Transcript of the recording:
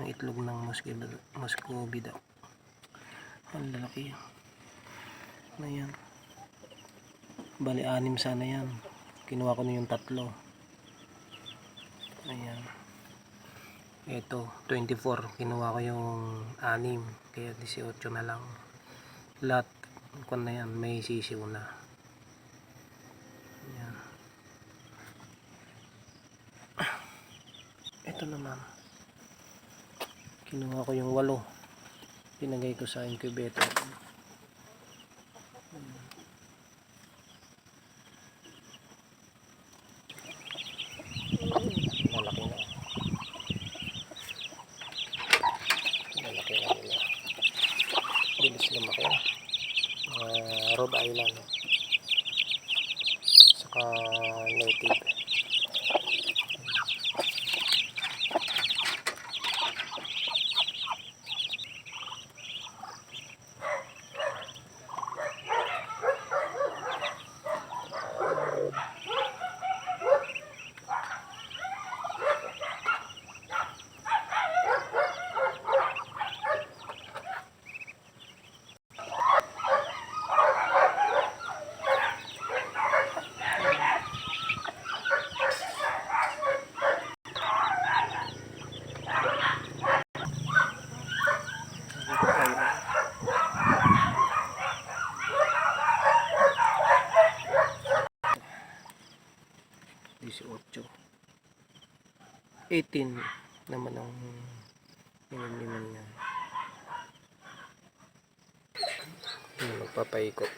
ng itlog ng muscovy duck. Ang lalaki. Ano yan? Bali, anim sana yan. Kinuha ko na yung tatlo. Ayan. Ito, 24. Kinuha ko yung anim. Kaya 18 na lang. Lahat, kung na yan, may sisiw na. Ayan. Ito naman. Kinuha ko yung walo. Pinagay ko sa incubator. Malaki na. Malaki na nila. Bilis lumaki. Uh, Rhode Island. Saka native. Disiotso. 18 naman ang iniliman niya. Hindi magpapaikot.